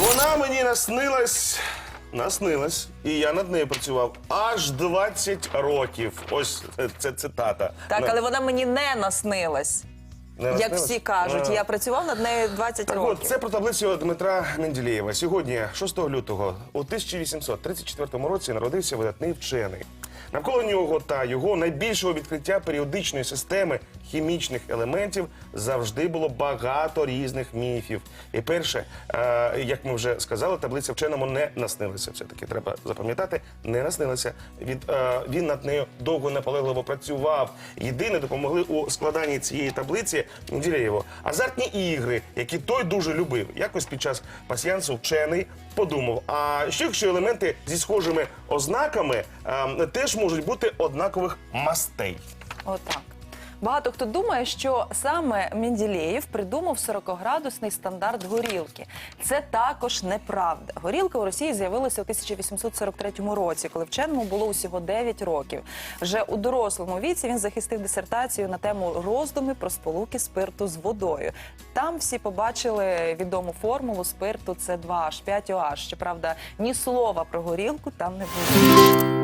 Вона мені наснилась, наснилась, і я над нею працював аж 20 років. Ось е, це цитата. Так, На- але вона мені не наснилась. не Як наснилась? всі кажуть, А. я працював над нею 20 Так років. от, це про таблицю Дмитра Менделєєва. Сьогодні, 6 лютого, у 1834 році народився видатний вчений. Навколо нього та його найбільшого відкриття періодичної системи хімічних елементів завжди було багато різних міфів. І перше, е, як ми вже сказали, таблиця вченому не наснилася. Все таки треба запам'ятати, не наснилася. Від е, він над нею довго наполегливо працював. Єдине допомогли у складанні цієї таблиці Менделєєву азартні ігри, які той дуже любив. Якось під час пасіянсу вчений подумав: а що якщо елементи зі схожими ознаками е, теж можуть бути однакових мастей? Отак. Багато хто думає, що саме Менделєєв придумав 40-градусний стандарт горілки. Це також неправда. Горілка у Росії з'явилася у 1843 році, коли вченому було усього 9 років. Вже у дорослому віці він захистив дисертацію на тему роздуми про сполуки спирту з водою. Там всі побачили відому формулу спирту С2H5OH. Щоправда, ні слова про горілку там не було.